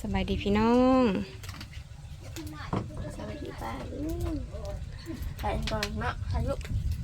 สบายดีพี่น้องสวัสดีป้าอืมไปก่อนเนาะอายุ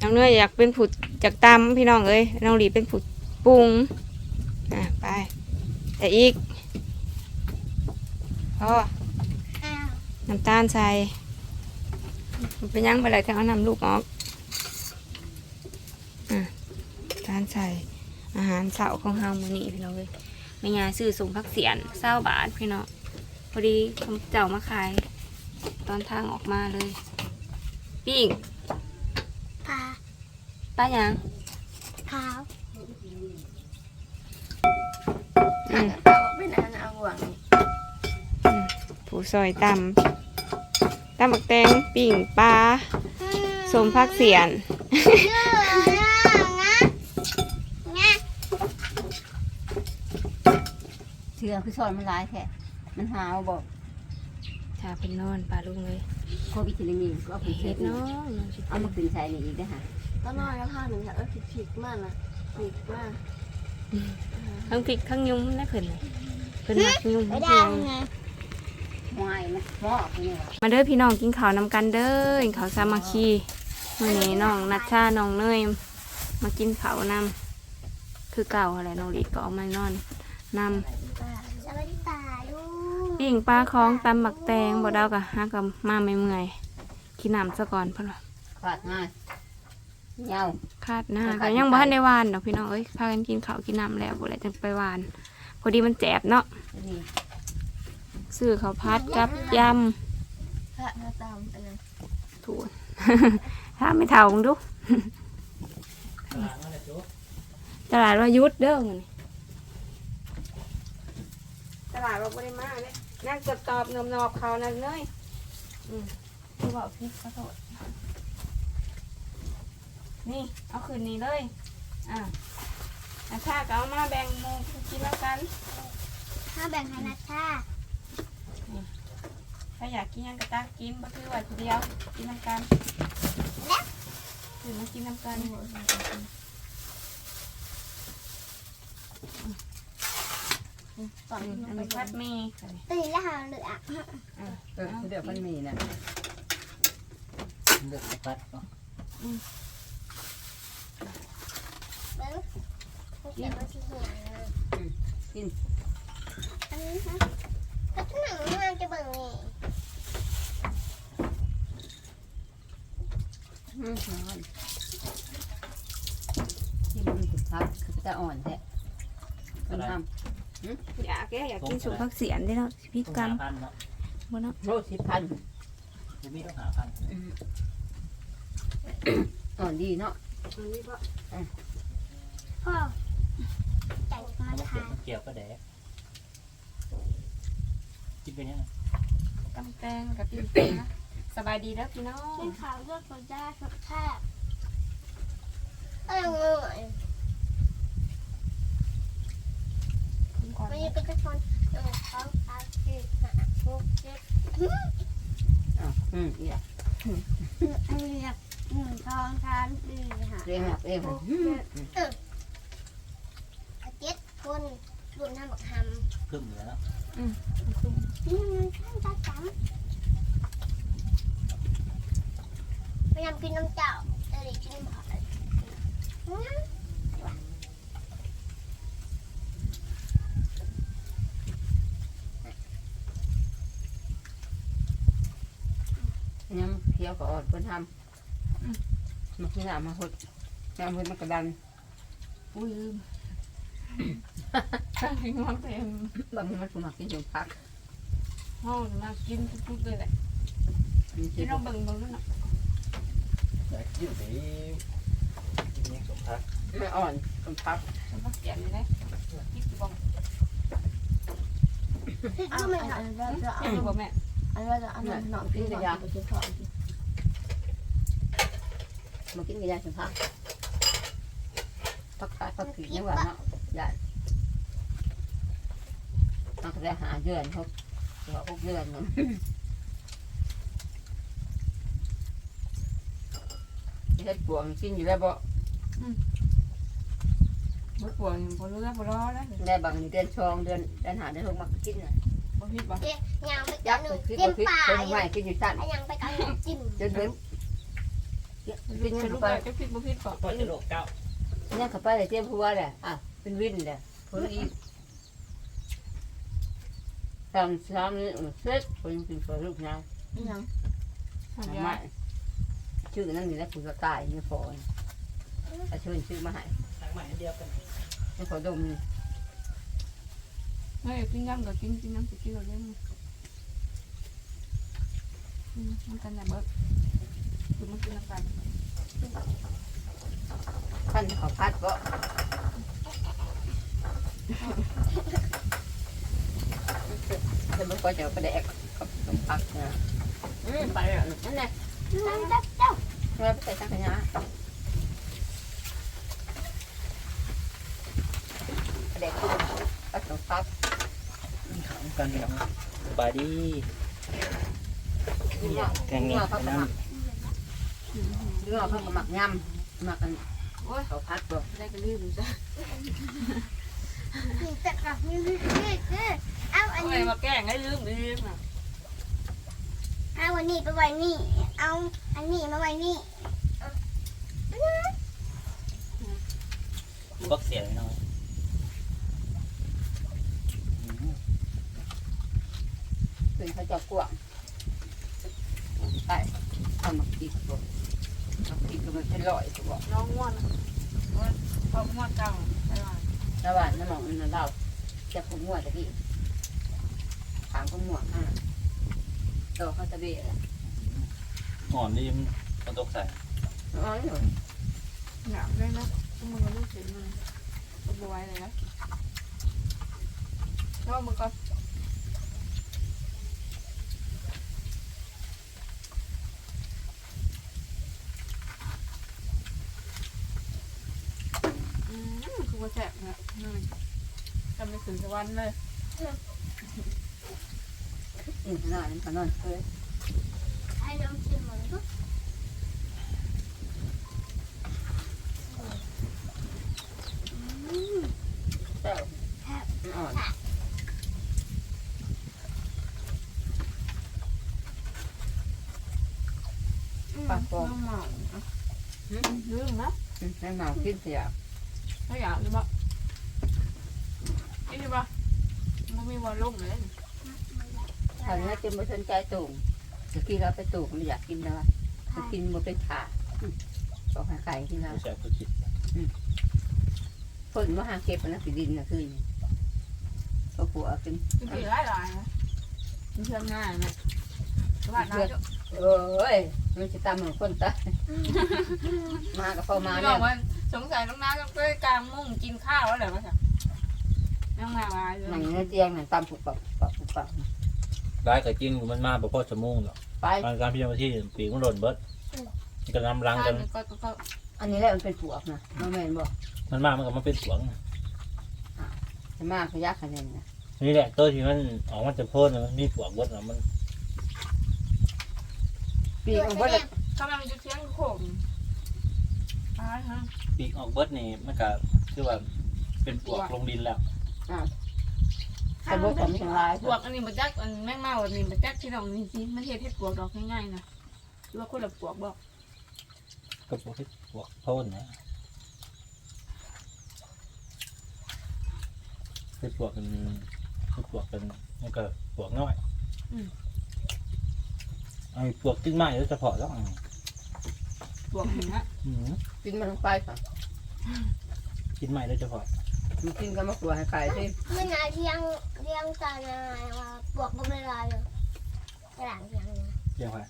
น้องเนยอยากเป็นผู้จากตำพี่น้องเอ้ยน้องหลีเป็นผู้ปรุงอะไปแต่อีกพออ้าวน้ำตาลใส่มันเป็นยังไปเลยถ้าเอาน้ำลูกออกอะน้ำตาลใส่อาหารเสาของเฮามื้อนี้พี่น้องเอ้ย แม่ยายซื้อส่งพักเสียนเศร้าบาทพี่น้องพอดีเขาเจ้ามาขาย ตอนทางออกมาเลยปิ้งพาป้าหยังขาวอืมเอาเป็นอันเอาหวังผู้ซอยตำตำบักแตงปิ่งปลาสมพักเสียนเชื่อ คือสอนมันร้ายแท้มันหาวบอกชาเป็นนอนปลาลุงเลยโควิดจะนี่ก็เอาไปเฮ็เฮ็ดดเนาะเนาะเอามาขึ้นใส่นี่อีกเด้อค่ะตอนน้อยแล้วผ้าหนึ่งค่ะเออผิดผิดมากนะผิดมากทั้งพริกทั้งยุ้มนะเพิ่นน่ะเพิ่นมักยุ้มไม่ได้ไงหวายมันหม้อคือนี่ว่ะมาเด้อพี่น้องกินข้าวนำกันเด้อกินข้าวสามัคคีมื้อนี้น้องนัชชาน้องเนยมากินข้าวนำคือเก่าอะไรน้องหลีก็เอามานอน นำสวัสดีป้าลูกปิ่งปลาคองตำบักแตงบ่ดาวกะฮักกับมาไม่เมื่อยกินน้ำซะก่อนเพิ่นว่าขาดง่ายยาวคาดหน้าคาก็ดยังไปบ่ทันได้หวานดอกพี่น้องเอ้ยพากันกินข้าวกินน้ำแล้วบ่แล้วจึงไปหวาน พอดีมันแจบเนาะนี่ซื้อข้าวพัดกับยพระมาตามไปเลยำถูน ถ้าไม่เท่ามึงดูตลาดว่ายุดเด้อมื้อนี้ต ลาดว่าบ่ได้มาเลยนั่งตอบๆนอบๆเขานั่นเลยอืมคือบอกพี่ขอโทษนี่ เอาคืนนี้เลย อะอาชาก็เอามาแบ่งหมูกินแล้วกัน ถ้าแบ่งให้นัชชาถ้าอยากกินหยังก็ตักกินบ่คือว่าทีเดียว กินน้ำกันถือมากินน้ำกัน ตอนอันนี้พัดดหมีตื่นแล้วหาเหลือเออเดี๋ยวมันมีนะเลือกปัดก็เบิ้งเขาเขียนว่าสิหัวกินอันนี้ฮะก็หนังมันจะเบิ่งนี่อืมนอนที่มันสุดพักคือจะอ่อนแท้มันทำ อยากแกอยากกินสุกพักเสียนได้เนาะสิพิษต้องกรรหามพันเนาะบ่เนาะำโรสิบพันกูมีต้องหาพันอ่อนดีเนาะอันนี้บ่พ่อใจมาเอามาเก็ทาบนมาเกี่ยวก็แดกกินไปยังกำแตงกับปิ้งปลาสบายดีแล้วพี่น้องเป็นข่าวเรื่องคนจ้าสดแทบเอ้ยงง กินก่อนวันนี้เป็นกระชอนหนึ่งสองสามสี่ห้าหกเจ็ดอะอืมอีกอะอันนี้หนึ่งสองสามสี่ห้าเรียงแบบเองหกเจ็ดเออเจ็ดคนรวมทั้งหมดทครึ่งเหลือแล้วำนี่มันข้างตาจำพยายามกินน้ำเจ้าแต่เด็กกินน้ำผัดอืม น้ำเคี้ยวก็อ่อนเพิ่นทำมันคือน้ำมาหดน้ำเพิ่นมันกระดันอุ้ยลืมข้างที่งอนเต็มบางทีมันสมักกินจนพักห้องมากินทุกๆเลยแหละมันกิจะนเราเบิ่งเบิ่งด้วยเนาะแต่กินดีกินยังสมพักไม่อ่อนจนพักสมพักเสียนเลยนะพี่สิบอกพี่ก็ไม่ทำพี่สิบอกแม่ อันนี้จะอันนั้นหนอนกินหนอนกินข้าวมากินกับยาจนพักพักขาดพักผียังว่าเนาะยามันก็ได้หาเดือนเขาเขาหกเดือนเนาะเฮ็ดปวงกินอยู่แล้วบ่บ่ปวดบ่เลือบ่รอแล้วได้บางเดือนชองเดือนเดือนหาเดือนหกมากินน่ะ บ่บ่ผิดบ่เจ๊ยางไปยักักนษ์หนึ่งพิษเต็มพิษป่าคนอใหม่ย่างกินอยู่ตันยางไปกันหนึ่งจิ้มจนเว้นกินจะยังรู้ไปว่าจะผิดบ่ผิดบ่พอจะโลกเก้ายังเข้าไปเลยเจ็บหัวเลยอะเป็นวินเลยคนอีกทำซ้ำนี่เสร็จคนกินตัวลูกน้ำยังทำไมชื่อนั่นนี่แหละคุณก็ตายนี่พออาช่วยชื่อมาให้ทางใหม่อันเดียวกันนี่พอดมนี่เฮ้ยกินยำก็กินกินน้ำก็กินก็เล่นอืมมันกันแหละเบิดคือมัน กินน้ำกันท่านเขาพัดก็จะไม่ค่อยจะไปแดกกับขนมปักนะอืมไปแล้วนั่นแหละ น้ำจับเจ้า เมื่อไปใส่สังขยาแดกกับขนมปัก กันครับส บายดีนี่ว่าแกงเงี้ยเขาหน้มักนี่ว่าเขาหมักยำหมักกันโอ้ยเขาพัดบ่ได้ก็รีบอยู่จ้ะนี่จะกลับนี่นี่นี่เอาอันเอาไงนี้มาแกล้งให้ลืมลืมอะเอาอันนี้ไปไว้นี่ เอาอันนี้มาไว้นี่ำบักเสียงน้อย เป็นเขาจะกวางไปเอาหมักอีกบ่หมักอีกก็มันเป็นร้อยบ่น้องง่วนพอง่วนจังไปว่าระหว่างน้ำหมองนั่นเราจะผูกงวดตะกี้ถามก็หมวดอะโตเขาตะเบียหอมนี่มันตกใส่อ๋อนี่อยากได้นะต้องมึงกับลูกเสียมันก็บวยเลยนะแล้วมึงก็อื มคือว่าแสบนะอืมจำไม่ถึงสวรรค์เลยอืมน่านี่เขานอนเคยให้น้องชิมมันก็เต้าอ่อนน้องหมาลืมนะนั่งเมาคิดเสีย ถ้าอยากหรือเปล่านี่ปะมันมีวอลลุ่มเลยตอนนี้จะไม่สนใจตุ่มตะกี้เราไปตุ่มไม่อยากกินแล้วจะกินมันเป็นขาต้องหาไก่ที่เราผู้ชายผู้จิตคนมาหาเก็บนะสีดินนะคือก็ผัวเป็นคือกี่หลายหลายนะมันเชื่อง่ายนะว่าน้าจะเอ้ยมันจะตามเหมือนคนตายมากับพ่อมาบเนี่อยกว่า สงสัยน้องน้าต้องไปกลางมุ้งกินข้าวแล้วเหรอวะจ๊ะน้องนามาเลยหนังเนื้อเตียงหนังตามปุกปักปักปุกปักร้ายกับจริงมันมาบ่พอชั่วโมงหรอกไปการการพิจารณาที่ปีกมันหล่นเบิดมันก็นำรังกันก็ก็อันนี้แหละมันเป็นปวกนะน้องแม่นบอกมันมามันก็มาเป็นสวง จะมากขยักคะแนนนะนี่แหละตัวที่มันออกมาจะพ่นมันมีปวกเบิดนะมันปีกมันก็เลยกำลังจะเที่ยงโขม ตายฮะปีกออกเบิดนี่มันก็คือว่าเป็นปวกลงดินแล้วแต่บกผมไม่ถึงลายบวกอันนี้มาจักอันแม่งมาวันนี้มาจักที่เรานี่สิมันเฮ็ดให้ปวกดอกง่ายๆนะหรือว่าคนละปวกบอกก็ปวกที่ปวกโพ่นนะเป็นปวกเป็นเป็นปวกเป็นมันก็ปวกน้อยไอ้ปวกติ้งไม้แล้วเฉพาะแล้วป วกเห็นนะอืมกินมันลงไปค่ะกินไม้แล้วเฉพาะมันกินก็มากลัวให้ไก่ที่เมื่อนาเที่ยงเที่ยงตอนนายว่าบวกบนเวลาเลยหลังเที่ยงนะเรียกว่า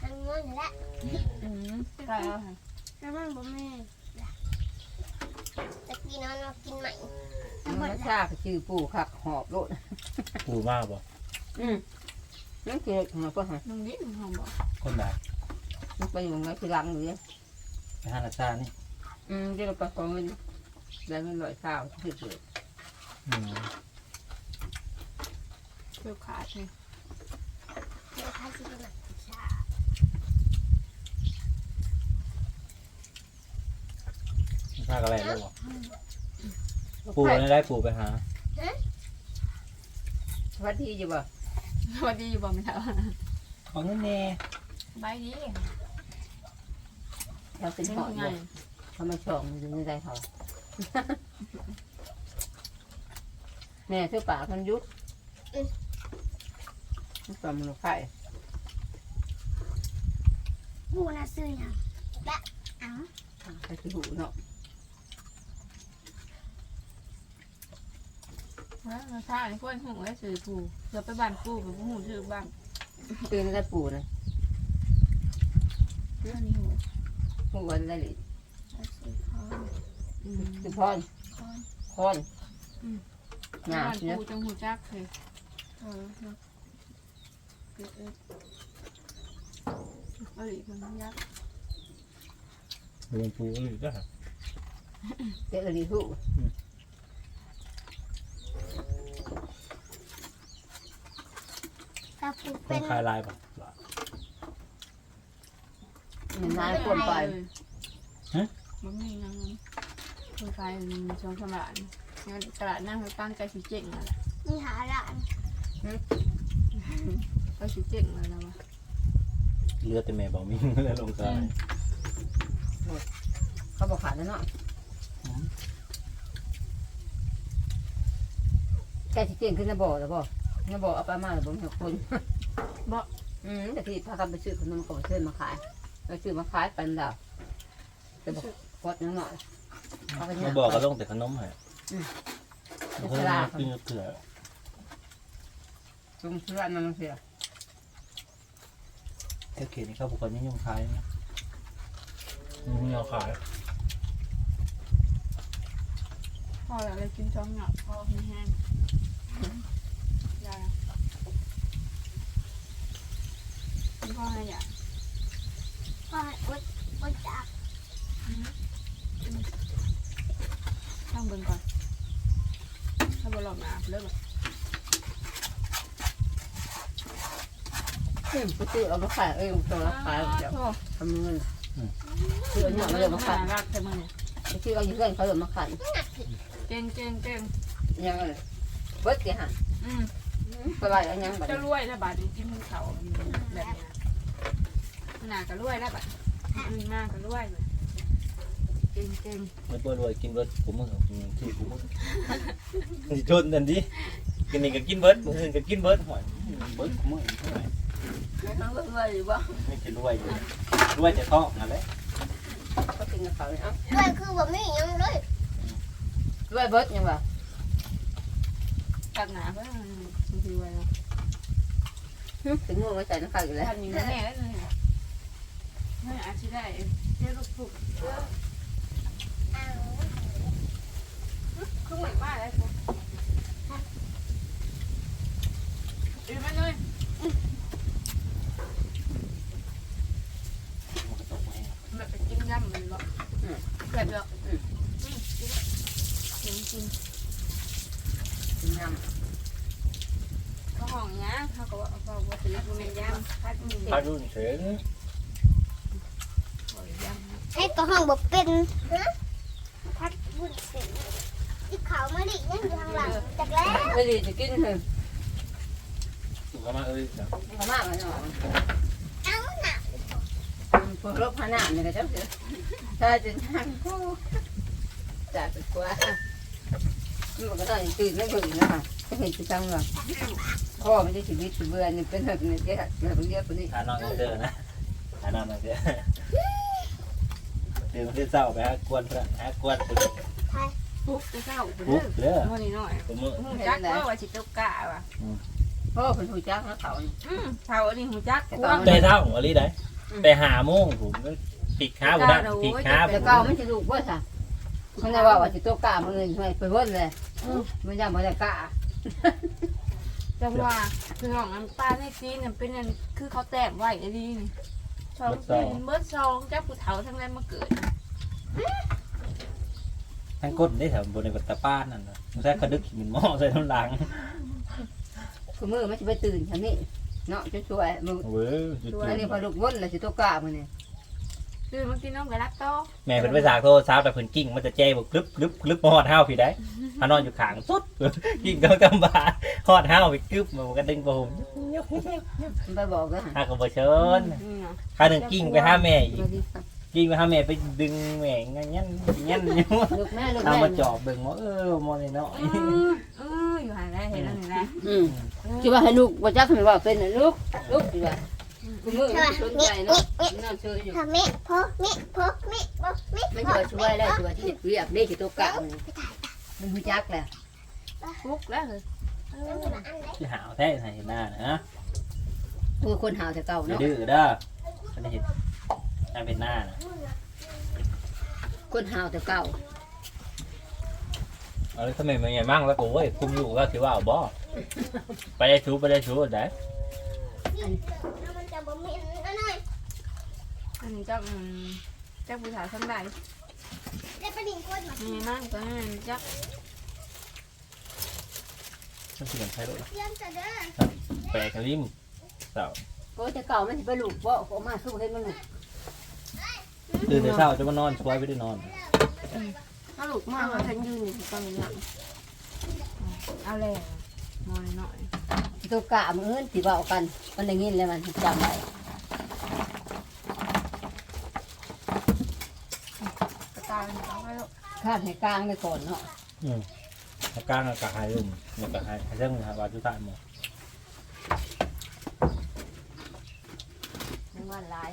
ทางนู้นแหละอืมใช่แล้วค่ะแล้วมันบ่แม่ตะกี้นั้นเรากินใหม่มันชาก็ชื่อปู่ขักหอบโลดปูมากบ่อืมนั่นคือหัวก็หันน้องนิดหอมบอกคนใด มันไปอยู่ไงคือลังอยู่เนี่ยไปห้านาซานี่อืมเดี๋ยวเราไปกองเงินได้เงินร้อยข้าวที่สุดอืมเปรี้ยวขาดเลยเดี๋ยวข้าจะกินหนักชาซาก็แรงแล้วบ่ปูอะไรได้ปูไปหาวัดที่อยู่บ่สวัสดีอยู่บ่แม่เฒ่าของเงินแน่สบายดี เราเป็นเป็นหอดไงเลยเขามาชองอยู่ในใจเขาแม่ชื่อป่าพันยุกนี่ปลาหมึกไข่บูน่ะซื้อหยังและอังไข่ขี้หูเนาะว่าเราท่าในคนหูไว้สื่อผูเดี๋ยวไปบ้านปู่ไปหูชื่อบ้านตื่นได้ปูนะ อันนี้หู หูวันได้หรือซื้อของอืมคือพอนของพอนอืม หนาบ้านเนี่ยปู่จังหูจักเลยเออเนาะเออเออเอ้ยมันยักษ์หลวงปู่หรือก็เจ้าดีหูถ้าปูคเป็นนคลายลายป่ะ มันนายปวดไปมันมีงั้นคนไฟชงสมานงั้นตลาดนั่งไปตั้งใจสิเจ๋งอะไรมีหาร้านก็สิเจ๋งอะไรแล้ววะเลือดแต่แม่บอกมีเลือดลงซ้ายเขาบอกขาดแล้วเนาะแกสิเก่งขึ้นนะบ่แล้วบ่นะบ่เอาไปมาแล้วบ่มีคนบ่อืมแต่ที่พากันไปซื้อขนมของเชิญมาขาย ไปซื้อมาขายเป็นดาวจะบอกกดนิดหน่อยเอาไปเนี่มายบอกก็ต้องแต่ขนมให้อืมแล้วก็มากินกับเกลือจุ่มเสื้อนั่นเสียแค่เขตนี่เขาบอกว่านี่ยังขายนะยังเอาขายพอแล้วเลยกินช้อนหนักพอแห้งยาคุณพ่อให้ยา ก็ให้อดอดจากช่างเบิ่งก่อน ถ้าบ่หลอกหนาเลิกเฮ้ยไปซื้อเอามาขายเอ้ยตัวละขายเดี๋ยวทำเงินซื้อเนี่ยมาเลยมาขายรักแต่มึงเนี่ยซื้อเอาอยู่เพื่อนเขาเลยมาขายเก่งเก่งเก่งยังไงเบิดกี่ฮะอืม ไปไล่เอายังบัดจะรวยแล้วบาดนี้กินเขาแบบนี้ ขนาดก็รวยแล้วบาดอื่นมากก็รวยเลยเก่งเก่งไม่เปิดรวยกินเบิร์ดผมมึงกินที่ผมมึงสิชนนั่นดิกินนี่ก็กินเบิร์ดมืออื่นก็กินเบิร์ดหอยเบิร์ดผมมึงเท่าไหร่ทั้งเบิดรวยอยู่บ่ไม่กินรวยอยู่รวยจะท้องนั่นแหละเขากินกับเขาเนี่ยเอ้าด้วยคือบ่มีหยังเลยรวยเบิดยังบ่ตักหนาเพื่อนบางทีไว้เนาะถึงงูมาใส่น้ำข้าวอยู่แล้วทำอย่างนี้แน่เลย ไม่อาจจะได้เจ้าลูกผูกเจ้าอังคือเหมือนว่าอะไรปุ๊บอีมาเลยมันก็ตกมาให้แบบไปกินยำมันบ่แบบเดียวกินกินกินน้เขาห้องเนี้ยเขาก็ว่าเขาว่าเป็นยำพัดมือพารุ่นเฉย ให้ก็ห้องบ่เป็นฮะพัดบุญเป็นที่เขามาดิยังอยู่ทางหลังจากแล้ว ไม่ดีจะกินเถอะสุกมาเอ้ยจ้ะเขามากเลยเนาะเอ้าน่ะพวกรบพนาเนี่ยก็จะเถอะถ้าจะทางกูจัดกว่ามันก็ต้องตื่นไม่ถึงนะคะจะเห็นจะจังหรอพ่อไม่ได้ชีวิตชีเบื่อนี่เป็นแบบนี้แค่แบบนี้คนนี้หานอนกันเด้อนะหานอนกันเด้อ เดี๋ยวมันจะเศร้าไปฮะกวนพื่อนฮะกวนปุ๊บปุ๊บจะเศร้าปุ๊บเด้อวันนี้หน่อยผมมึงหูจักว่าว่าสิตุกกะว่ะพ่อเป็นผู้จ้างนะเขาอืมเท่าอันนี้หูจักกว้างแต่เท่าองอลีได้แต่หาโมงผมปิดขาบุญปิดขาผแต่เก่ามันจะดูว่าจ้ะมันจะว่าว่าจะตัวกามันเลยไปเบิ้ลเลยมันยังไม่ได้กาจังว่าคือของน้ำตาลในซีนเป็นอันคือเขาแตกไว้ไอ้ดีนี่ ชองเป็นเบิร์ดซองจับผู้เฒ่าทั้งนั้นมาเกิดทั้งก้นได้แถวบนในวัตป้านนั่นนะมันใช้กระดึกหินหม้อใส่น้ำลังคือมือมันจะไปตื่นฉันนี่เนาะจะช่วยมือเว้ยจุดอันนี้พอลูกวนเลยจะตัวกามันเนี่ย คือมันกินน้องกับรักโตแม่เป็นไปสากโทษสาวแต่เพิ่นกิ้งมันจะเจ๊บอกกรึบกรึบกรึบมาหอดเท้าพี่ได้เฮานอนอยู่ข้างสุดกินกับกำบาฮอดห้าวไปกึบมันก็ดึงผมไปบอกก็หาก็บ่เชิญนี่เนาะข้าหนึงกิ้งไปหาแม่อีกกิ้งไปหาแม่ไปดึงแม่งั้นงั้นงั้นอยู่ลูกแม่ลูกเอาแม่มาจอบเบิ่งว่าเออมอนี่เนาะเออเอออยู่หันได้เห็นแล้วนี่แหละอืมคิดว่าให้ลูกบ่จักให้ว่าเป็นน่ะลูกลูกสิว่า คุณมือสนใจเนาะน่าเชื่ออยู่ ทำเมพอเมพอเมพอเมไม่ช่วยช่วยได้ช่วยที่เรียกได้ที่ตัวเก่ามันรู้จักแหละฟุกแล้วเลยที่หาวแท้ใส่หน้านะตัวคนหาวแต่เก่าอย่าเนาะดื้อเด้อมันเห็นหน้าเป็นหน้านะคนหาวแต่เก่าเอาเลยทำไมมันไงมั่งแล้วกูเว้ยคุมอยู่แล้วคิดว่าเอาบ่ไปได้ชูไปได้ชูได้มันจะบ่มีนั่นหน่อย อันนี้จักอืมจักผู้สาวทำได้ได้ประดิ่งคนมามีมากก็ให้จักมันสิกันใช้รถเยี่ยมจะเด้อแปลกริมเสาก็แต่เก่ามันสิไปลูกบ่ออกมาสู้เห็นมันลูกตื่นแต่เช้าจะมานอนช่วยไม่ได้นอนถ้าลูกมากฉันยืนอยู่ตรงนี้เอาเลยมอยหน่อยตัวกะมือสิเว้ากัน มันได้ยินแล้วมันจำไว้ กระตายเอาให้ลูกคาดให้กลางไปก่อนเนาะอืมอากลางอากาศหายลมมันก็หายหายเรื่องหาบาดทุกท่านหมดมันว่าหลาย